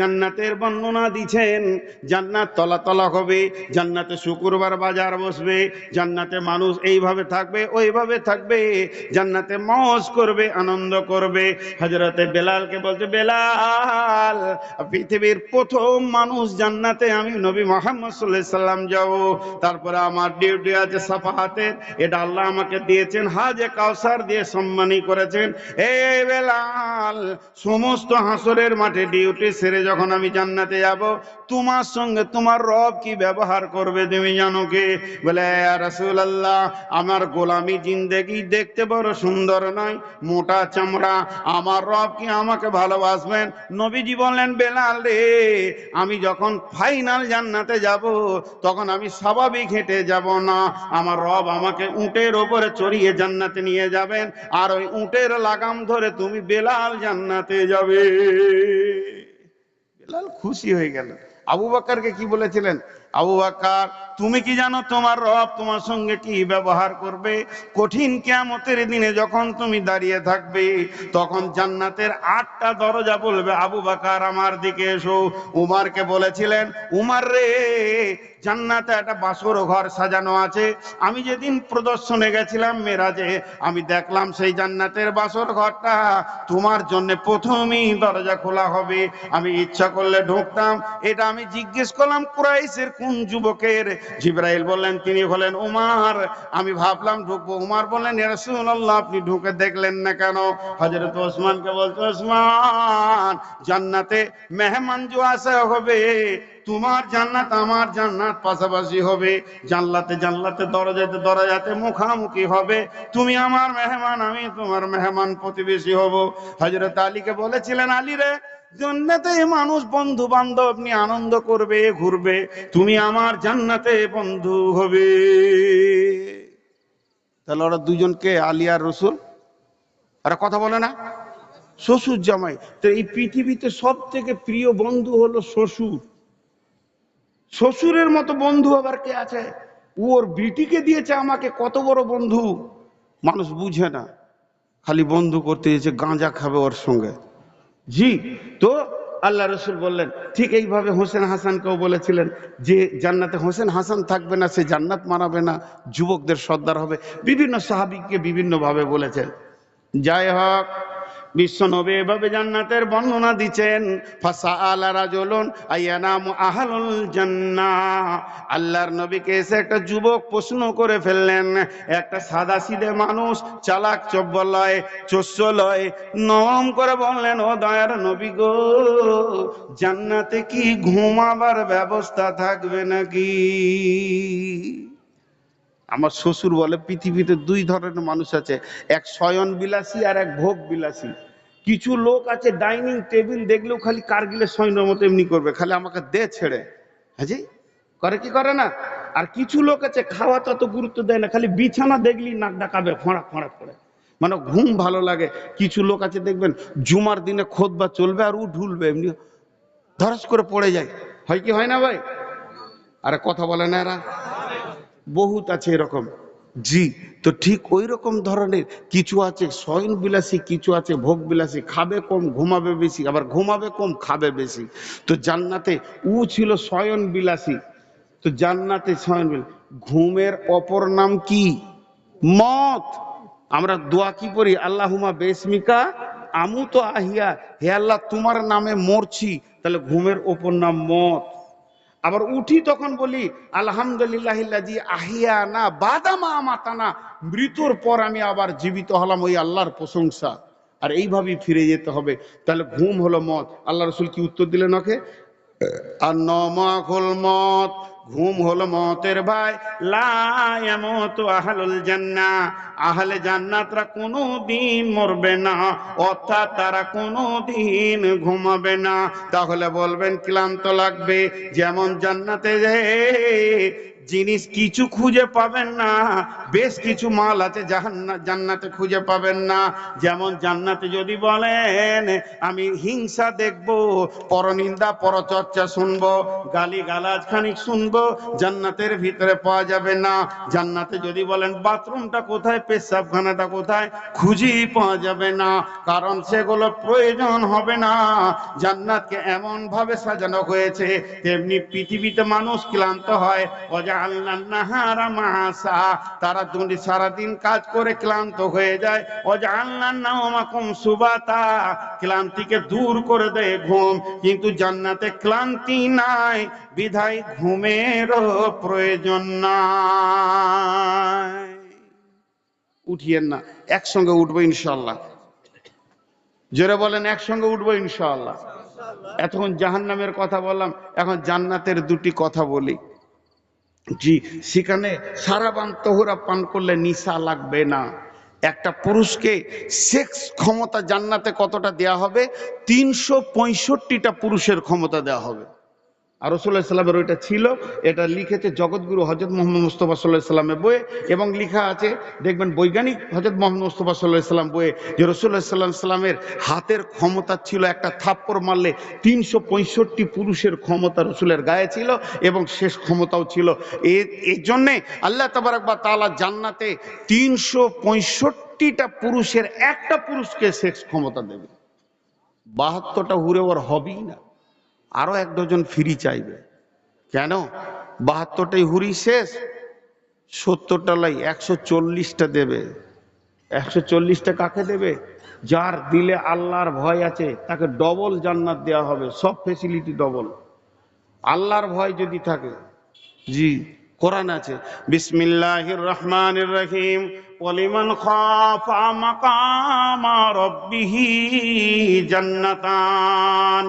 জান্নাতের বর্ণনা জান্নাত তলা তলা হবে, জান্নাতে শুক্রবার বাজার বসবে, জান্নাতে মানুষ এইভাবে থাকবে, ওইভাবে থাকবে, জান্নাতে মজ করবে, আনন্দ করবে। হজরতে বেলালকে বলছে, বেলাল, পৃথিবীর প্রথম মানুষ জান্নাতে আমি নবী মোহাম্মদ সাল্লাহ সাল্লাম যাব। তারপরে আমার ডিউটি আছে সাফাহাতের, এটা আল্লাহ আমাকে দিয়েছেন, হাজে কাউসার দিয়ে সম্মানী করেছেন। এই বেলাল, সমস্ত হাসরের মাঠে ডিউটি সেরে যখন আমি জান্নাতে যাব, তোমার সঙ্গে তোমার রব কি ব্যবহার করবে তুমি জানো কি? বলে রসুল আল্লাহ আমার গোলামি জিন্দেগি দেখতে বড় সুন্দর নয়, মোটা চামড়া। আমার রব কি আমাকে ভালোবাসবেন? নবীজি বললেন, বেলাল রে, আমি যখন ফাইনাল জান্নাতে যাব, তখন আমি স্বাভাবিক হেঁটে যাব না। আমার রব আমাকে উটের ওপরে চড়িয়ে জান্নাতে নিয়ে যাবেন, আর ওই উটের লাগাম ধরে তুমি বেলাল জান্নাতে যাবে। বেলাল খুশি হয়ে গেল। আবু বাক্কারকে কি বলেছিলেন? আবু বাক্কার তুমি কি জানো তোমার রব তোমার সঙ্গে কি ব্যবহার করবে? কঠিন কিয়ামতের দিনে যখন তুমি দাঁড়িয়ে থাকবে, তখন জান্নাতের আটটা দরজা বলবে, আবু বাকার, আমার দিকে এসো। উমারকে বলেছিলেন, উমার রে, জান্নাতে একটা বাসর ঘর সাজানো আছে। আমি যেদিন প্রদর্শনে গেছিলাম মেরাজে, আমি দেখলাম সেই জান্নাতের বাসর ঘরটা। তোমার জন্য প্রথমেই দরজা খোলা হবে। আমি ইচ্ছা করলে ঢুকতাম। এটা আমি জিজ্ঞেস করলাম কুরাইশের কোন যুবকের? জিব্রাইল বললেন, তিনি হলেন উমার। আমি ভাবলাম, ঢুকবো উমার বললেন রাসূলুল্লাহ, আপনি ঢুকে দেখলেন না কেন? হযরত ওসমানকে বলছে, ওসমান, জান্নাতে মেহমান जो আসা হবে, তোমার জান্নাত আমার জান্নাত পাশাপাশি হবে। জানলাতে জানলাতে, দরজাতে দরজাতে মুখামুখি হবে। তুমি আমার মেহমান, আমি তোমার মেহমান প্রতিবেশী হব। হযরত আলীকে বলেছিলেন, আলী রে জান্নাতে মানুষ বন্ধু বান্ধব নিয়ে আনন্দ করবে, ঘুরবে। তুমি আমার জান্নাতে বন্ধু হবে। তাহলে ওরা দুজনকে আলী আর রসুল? ওরা কথা বলে না? শ্বশুর জামাই। তো এই পৃথিবীতে সব থেকে প্রিয় বন্ধু হলো শ্বশুর। শ্বশুরের মতো বন্ধু আবার কে আছে? ওর বিটিকে দিয়েছে আমাকে, কত বড় বন্ধু। মানুষ বুঝে না। খালি বন্ধু করতে দিয়েছে গাঁজা খাবে ওর সঙ্গে। জি, তো আল্লাহ রসুল বললেন, ঠিক এইভাবে হোসেন হাসানকেও বলেছিলেন যে জান্নাতে হোসেন হাসান থাকবে না, সে জান্নাত মানাবে না, যুবকদের সর্দার হবে। বিভিন্ন সাহাবিককে বিভিন্নভাবে বলেছেন। যাই হোক বিশ্বনবী এভাবে জান্নাতের বর্ণনা দিচ্ছেন। ফাসা আলা রাজুলুন আইয়ানামু আহলুল জান্নাহ আল্লাহর নবীকে এসে একটা যুবক প্রশ্ন করে ফেললেন, একটা সাদা সিধে মানুষ চালাক চব্বলয় চস্যলয় নম করে বললেন, ও দয়ার নবী গো, জান্নাতে কি ঘুমাবার ব্যবস্থা থাকবে নাকি? আমার শ্বশুর বলে, পৃথিবীতে দুই ধরনের মানুষ আছে, এক শয়ন বিলাসী আর এক ভোগ বিলাসী কিছু লোক আছে ডাইনিং টেবিল, দেখলেও খালি কার্গিলের সৈন্যর মতো এমনি করবে, খালি আমাকে দে ছেড়ে। হ্যাঁ করে কি করে না? আর কিছু লোক আছে, খাওয়া তত গুরুত্ব দেয় না, খালি বিছানা দেখলি নাক ডাকাবে খোঁড়া খোঁড়া করে। মানে ঘুম ভালো লাগে। কিছু লোক আছে, দেখবেন, জুমার দিনে খোদ বা চলবে আর উ ঢুলবে, এমনি ধরাস করে পড়ে যায়। হয় কি হয় না ভাই? আরে কথা বলে না এরা। বহুত আছে এরকম। জি, তো ঠিক ওই রকম ধরনের কিছু আছে শয়ন বিলাসী কিছু আছে ভোগ বিলাসী খাবে কম, ঘুমাবে বেশি, আবার ঘুমাবে কম, খাবে বেশি। তো জান্নাতে উ ছিল শয়ন বিলাসী তো জান্নাতে শয়ন বিলাসী ঘুমের অপর নাম কি? মত। আমরা দোয়া কি করি আল্লাহুমা বেসমিকা আমু তো আহিয়া। হে আল্লাহ, তোমার নামে মরছি। তাহলে ঘুমের ওপর নাম মত। আবার উঠি তখন বলি আলহামদুলিল্লাহ আহিয়া না বাদামা মাতানা মৃত্যুর পর আমি আবার জীবিত হলাম ওই আল্লাহর প্রশংসা। আর এইভাবেই ফিরে যেতে হবে। তাহলে ঘুম হলো মত আল্লাহ রসুল কি উত্তর দিলেন ওকে? আর নমাখল মত ঘুম হলো মতের ভাই। আহলুল জান্না। আহলে জান্নাতরা কোনো দিন মরবে না, অর্থাৎ তারা কোনো দিন ঘুমাবে না। তাহলে বলবেন, ক্লান্ত লাগবে। যেমন জান্নাতে যে জিনিস কিছু খুঁজে পাবেন না, বেশ কিছু মাল আছে জান্নাতে খুঁজে পাবেন না। যেমন জান্নাতে যদি বলেন, আমি হিংসা দেখব, পরনিন্দা, পরচর্চা শুনব গালি গালাজ খানিক শুনব জান্নাতের ভিতরে পাওয়া যাবে না। জান্নাতে যদি বলেন, বাথরুমটা কোথায়? পেশাবখানাটা কোথায়? খুঁজেই পাওয়া যাবে না। কারণ সেগুলো প্রয়োজন হবে না। জান্নাতকে এমন ভাবে সাজানো হয়েছে, তেমনি পৃথিবীতে মানুষ ক্লান্ত হয়। অজা আল্লাহ নাহারা মাহাসা তারা দুটি সারাদিন কাজ করে ক্লান্ত হয়ে যায়। অজা আল্লাহ নামাকুম সুবাতা। ক্লান্তিকে দূর করে দেয় ঘুম। কিন্তু জান্নাতে ক্লান্তি নাই। বিধায় ঘুমেরও প্রয়োজন নাই। উঠিয়েন না, একসঙ্গে উঠবো ইনশাল্লাহ জোরে বলেন, একসঙ্গে উঠবো ইনশাল্লাহ এতক্ষণ জাহান্নামের কথা বললাম, এখন জান্নাতের দুটি কথা বলি। জি, সেখানে সারাবান তহুরা পান করলে নিশা লাগবে না। একটা পুরুষকে সেক্স ক্ষমতা জান্নাতে কতটা দেয়া হবে? তিনশো পঁয়ষট্টিটা পুরুষের ক্ষমতা দেওয়া হবে। আর রসুল্লাহ সাল্লামের ওইটা ছিল, এটা লিখেছে জগৎগুরু হজরত মোহাম্মদ মুস্তফা সাল্লাহ সাল্লামের বইয়ে এবং লিখা আছে, দেখবেন বৈজ্ঞানিক হজরত মোহাম্মদ মুস্তফা সাল্লাহ সাল্লাম বইয়ে যে রসুল্লাহ সাল্লাম সাল্লামের হাতের ক্ষমতা ছিল একটা থাপ্পড় মারলে তিনশো পঁয়ষট্টি পুরুষের ক্ষমতা রসুলের গায়ে ছিল এবং শেষ ক্ষমতাও ছিল। এ- এই জন্যে আল্লাহ তাবারাক বা তালা জান্নাতে তিনশো পঁয়ষট্টিটা পুরুষের একটা পুরুষকে শেষ ক্ষমতা দেবে। বাহাত্তরটা হুরে ওর হবেই না। আরও এক ডজন ফ্রি চাইবে। কেন? বাহাত্তরটাই হুরি শেষ, সত্তরটা লাই একশো চল্লিশটা দেবে। একশো চল্লিশটা কাকে দেবে? যার দিলে আল্লাহর ভয় আছে, তাকে ডবল জান্নাত দেওয়া হবে, সব ফেসিলিটি ডবল। আল্লাহর ভয় যদি থাকে, জি, কোরআন আছে, বিসমিল্লাহির রহমানির রহিম ওয়ালিমান খাফা মাকামা রাব্বিহি জান্নাতান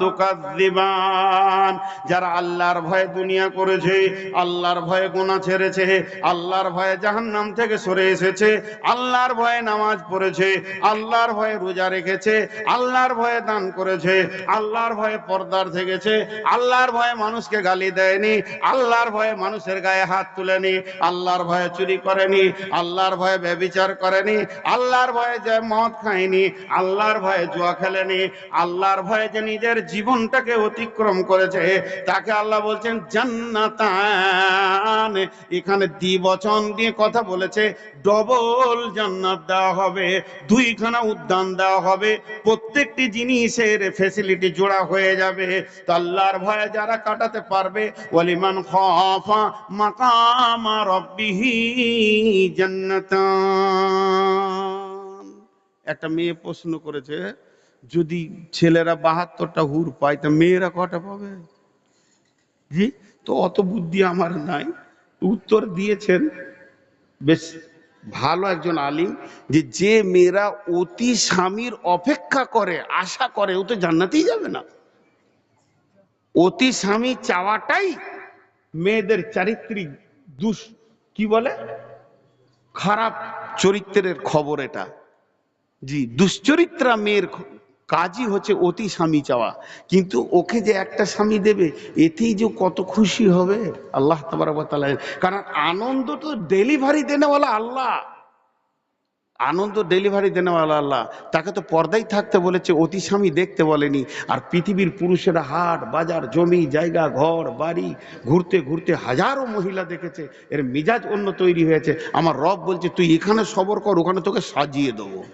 তুকাযযিবান। যারা আল্লাহর ভয়ে দুনিয়া করেছে, আল্লাহর ভয়ে গুনাহ ছেড়েছে, আল্লাহর ভয়ে জাহান্নাম থেকে সরে এসেছে, আল্লাহর ভয়ে নামাজ পড়েছে, আল্লাহর ভয়ে রোজা রেখেছে, আল্লাহর ভয়ে দান করেছে, আল্লাহর ভয়ে পর্দার থেকেছে, আল্লাহর ভয়ে মানুষকে গালি দেয়নি, আল্লাহর ভয়ে মানুষের গায়ে হাত তুলেনি, আল্লাহর ভয়ে চুরি করেনি, আল্লাহর ভয়ে ব্যবিচার করেনি, আল্লাহর ভয়ে যে মদ খায়নি, আল্লাহর ভয়ে জুয়া খেলেনি, আল্লাহর ভয়ে যে নিজের জীবনটাকে অতিক্রম করেছে, তাকে আল্লাহ বলছেন, জান্নাতান। এখানে দ্বিবচন দিয়ে কথা বলেছে, ডবল জান্নাত দেওয়া হবে, দুইখানা উদ্যান দেওয়া হবে, প্রত্যেকটি জিনিসের ফেসিলিটি জোড়া হয়ে যাবে। তো আল্লাহর ভয়ে যারা কাটাতে পারবে, ওয়ালিমান খাফা মাকামা রাব্বিহি জান্নাতান। একটা মেয়ে প্রশ্ন করেছে, যদি ছেলেরা বাহাত্তরটা হুর পায়, তা মেয়েরা কটা পাবে? জি, তো অত বুদ্ধি আমার নাই। উত্তর দিয়েছেন বেশ ভালো একজন আলিম, যে যে মেয়েরা অতি স্বামীর অপেক্ষা করে, আশা করে, ও তো জান্নাতেই যাবে না। অতি স্বামী চাওয়াটাই মেয়েদের চারিত্রিক দুষ, কি বলে? খারাপ চরিত্রের খবর এটা। জি, দুশ্চরিত্রা মেয়ের কাজই হচ্ছে অতি স্বামী চাওয়া। কিন্তু ওকে যে একটা স্বামী দেবে, এতেই যে কত খুশি হবে, আল্লাহ তাবার কারণ আনন্দ তো ডেলিভারি দেনেওয়ালা আল্লাহ। আনন্দ ডেলিভারি দেনেওয়ালা আল্লাহ তাকে তো পর্দায় থাকতে বলেছে অতি স্বামী দেখতে বলেনি। আর পৃথিবীর পুরুষেরা হাট, বাজার, জমি, জায়গা, ঘর, বাড়ি, ঘুরতে ঘুরতে হাজারো মহিলা দেখেছে, এর মিজাজ অন্য তৈরি হয়েছে। আমার রব বলছে, তুই এখানে সবর কর, ওখানে তোকে সাজিয়ে দেবো।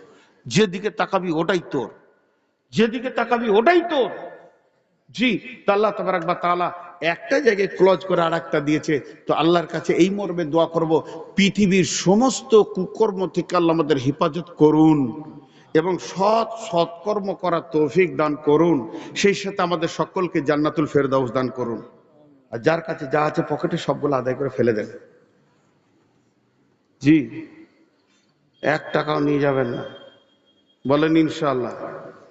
যেদিকে তাকাবি, ওটাই তোর। যেদিকে তাকাবি, ওটাই তোর। জি, তা আল্লাহ তাবারাক বা তাআলা একটা জায়গায় ক্লোজ করে আর একটা দিয়েছে। তো আল্লাহর কাছে এই মর্মে দোয়া করব, পৃথিবীর সমস্ত কুকর্ম থেকে আল্লাহ আমাদের হেফাজত করুন এবং সৎ সৎকর্ম করার তৌফিক দান করুন। সেই সাথে আমাদের সকলকে জান্নাতুল ফেরদাউস দান করুন। আর যার কাছে যা আছে পকেটে সবগুলো আদায় করে ফেলে দেন। জি, এক টাকাও নিয়ে যাবেন না। বলেন ইনশাল্লাহ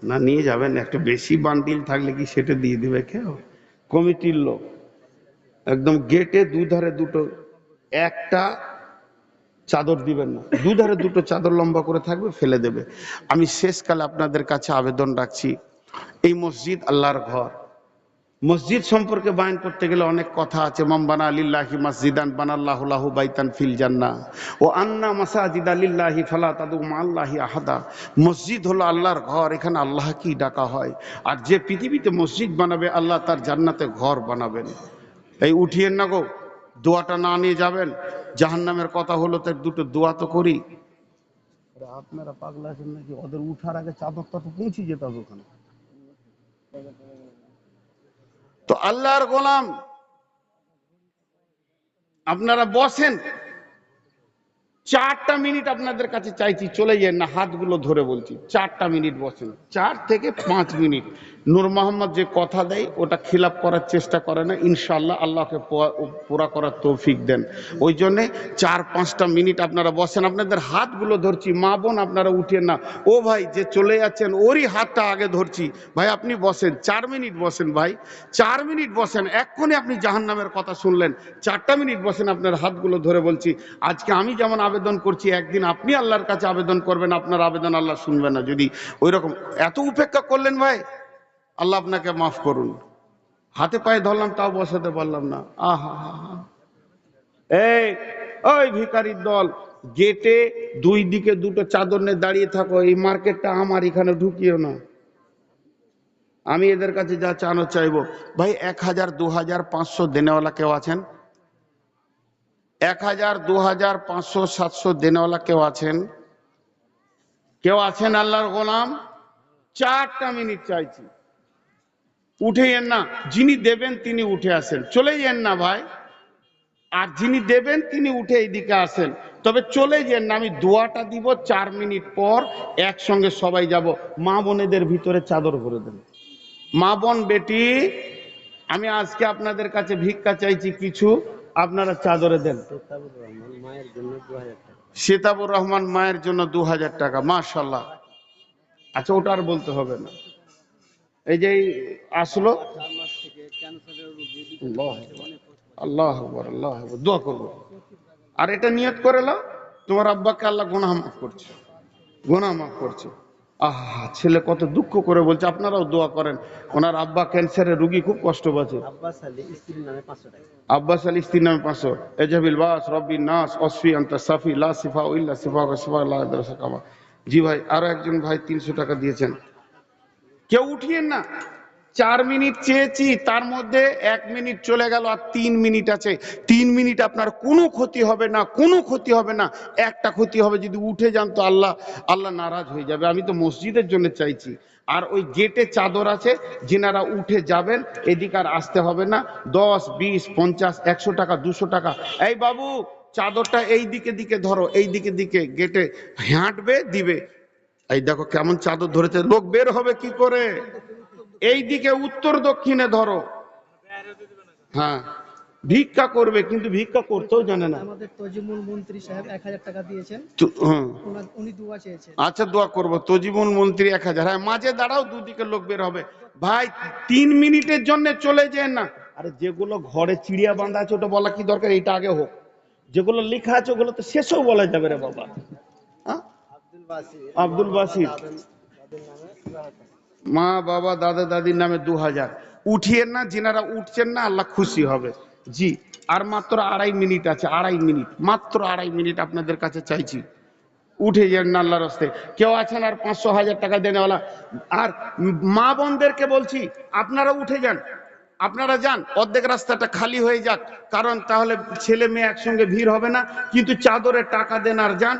না, নিয়ে যাবেন একটু বেশি বান্ডিল থাকলে কি সেটা দিয়ে দিবে কেউ? কমিটির লোক। একদম গেটে দুধারে দুটো, একটা চাদর দিবেন না। দুধারে দুটো চাদর লম্বা করে থাকবে, ফেলে দেবে। আমি শেষকালে আপনাদের কাছে আবেদন রাখছি, এই মসজিদ আল্লাহর ঘর। মসজিদ সম্পর্কে বায়ন করতে গেলে অনেক কথা আছে। মাম্বানা আলিল্লাহি মসজিদান বানাল্লাহুল্লাহু বাইতান ফিল জান্না। ও আন্না মাসাজিদ আলিল্লাহি ফালা তাদু আল্লাহি আহাদা। মসজিদ হলো আল্লাহর ঘর, এখানে আল্লাহ কি ডাকা হয়। আর যে পৃথিবীতে মসজিদ বানাবে, আল্লাহ তার জান্নাতে ঘর বানাবেন। এই উঠিয়েন না গো, দোয়াটা না নিয়ে যাবেন। জাহান্নামের কথা হলো তার দুটো দোয়া তো করি। আপনারা পাগলা আছেন নাকি? ওদের উঠার আগে চাদরটা তো পৌঁছে যেতে ওখানে। তো আল্লাহর গোলাম আপনারা বসেন। চারটা মিনিট আপনাদের কাছে চাইছি, চলে যান না, হাতগুলো ধরে বলছি। চারটা মিনিট বসেন। চার থেকে পাঁচ মিনিট। নূর মোহাম্মদ যে কথা দেয়, ওটা খিলাপ করার চেষ্টা করে না ইনশাল্লাহ আল্লাহকে পুরা করার তৌফিক দেন। ওই জন্যে চার, পাঁচটা মিনিট আপনারা বসেন। আপনাদের হাতগুলো ধরছি, মা বোন আপনারা উঠেন না। ও ভাই যে চলে যাচ্ছেন, ওরই হাতটা আগে ধরছি। ভাই, আপনি বসেন। চার মিনিট বসেন ভাই। চার মিনিট বসেন। এক্ষুনি আপনি জাহান্নামের কথা শুনলেন। চারটা মিনিট বসেন, আপনার হাতগুলো ধরে বলছি। আজকে আমি যেমন আবেদন করছি, একদিন আপনি আল্লাহর কাছে আবেদন করবেন, আপনার আবেদন আল্লাহ শুনবে না। যদি ওই রকম এত উপেক্ষা করলেন ভাই, আল্লাহ আপনাকে মাফ করুন। হাতে পায়ে ধরলাম, তাও বসাতে পারলাম না। আহা এই, ওই ভিকারির দল, গেটে দুই দিকে দুটো চাদর নিয়ে দাঁড়িয়ে থাকো, এই মার্কেটটা আমার, এখানে ঢুকিও না। আমি এদের কাছে যা চানো চাইব। ভাই, এক হাজার, দু হাজার, পাঁচশো দেনেওয়ালা কেউ আছেন? এক হাজার, দু হাজার, পাঁচশো, সাতশো দেনেওয়ালা কেউ আছেন? কেউ আছেন আল্লাহর গোলাম? চারটা মিনিট চাইছি। উঠে যান না, যিনি দেবেন তিনি উঠে আসেন। চলে যান না ভাই। আর যিনি দেবেন তিনি উঠে এইদিকে আসেন। তবে চলে যান না, আমি দোয়াটা দিব চার মিনিট পর একসঙ্গে সবাই যাব। মা বোনেদের ভিতরে চাদর ভরে দেন। মা বোন বেটি, আমি আজকে আপনাদের কাছে ভিক্ষা চাইছি কিছু। আপনারা চাদরে দেন। সীতাবুর রহমান মায়ের জন্য দু হাজার টাকা, মাশাল্লাহ। আচ্ছা ওটা আর বলতে হবে না। এই যে আসলো। আল্লাহ আল্লাহ দোয়া করব। আর এটা নিয়ত করে তোমার আব্বাকে আল্লাহ গোনাহ মাফ করছে। গোনাহ মাফ করছে। আহা ছেলে কত দুঃখ করে বলছে আপনারাও দোয়া করেন। ওনার আব্বা ক্যান্সারের রুগী খুব কষ্ট পাচ্ছে। আব্বাস আলী স্ত্রীর নামে পাঁচশো টাকা। আব্বাস আলী স্ত্রীর নামে পাঁচশো। এজাবিল বাস রব্বি নাস অসফি আন্তা সাফি লা সিফা ইল্লা সিফা সিফা কামা। জি ভাই আরও একজন ভাই তিনশো টাকা দিয়েছেন। কেউ উঠিয়েন না। চার মিনিট চেয়েছি, তার মধ্যে এক মিনিট চলে গেল আর তিন মিনিট আছে। তিন মিনিট আপনার কোনো ক্ষতি হবে না, কোনো ক্ষতি হবে না, একটা ক্ষতি হবে। যদি উঠে যান তো আল্লাহ আল্লাহ নারাজ হয়ে যাবে। আমি তো মসজিদের জন্য চাইছি। আর ওই গেটে চাদর আছে, যেনারা উঠে যাবেন, এদিকে আর আসতে হবে না। দশ, বিশ, পঞ্চাশ, একশো টাকা, দুশো টাকা। এই বাবু, চাদরটা এই দিকে দিকে ধরো, এই দিকে দিকে গেটে হাঁটবে, দিবে। এই দেখো কেমন চাদর ধরেছে, লোক বের হবে কি করে? এই দিকে উত্তর দক্ষিণে ধরো। হ্যাঁ ভিক্ষা করবে কিন্তু ভিক্ষা করতেও জানে না। আমাদের তজিমুল মন্ত্রী সাহেব এক হাজার টাকা দিয়েছেন। তো- হ্যাঁ। উনি দুয়া চেয়েছেন। আচ্ছা দোয়া করব। তজিবুল মন্ত্রী এক হাজার। হ্যাঁ মাঝে দাঁড়াও দুদিকে লোক বের হবে। ভাই তিন মিনিটের জন্য চলে যেন না। আরে যেগুলো ঘরে চিড়িয়া বাঁধা আছে ওটা বলা কি দরকার? এটা আগে হোক। যেগুলো লেখা আছে ওগুলো তো শেষও বলা যাবে রে বাবা। হ্যাঁ? আব্দুল বাসির। আব্দুল বাসির। মা, বাবা, দাদা, দাদির নামে দু হাজার। উঠিয়েন না, যিনারা উঠছেন না, আল্লাহ খুশি হবে। জি, আর মাত্র আড়াই মিনিট আছে, আড়াই মিনিট, মাত্র আড়াই মিনিট আপনাদের কাছে চাইছি। উঠে যান না আল্লাহর হস্তে। কেউ আছেন আর পাঁচশো হাজার টাকা দেনেওয়ালা? আর মা বোনদেরকে বলছি, আপনারা উঠে যান, আপনারা যান, অর্ধেক রাস্তাটা খালি হয়ে যাক। কারণ তাহলে ছেলে মেয়ে একসঙ্গে ভিড় হবে না, কিন্তু চাদরে টাকা দেন আর যান।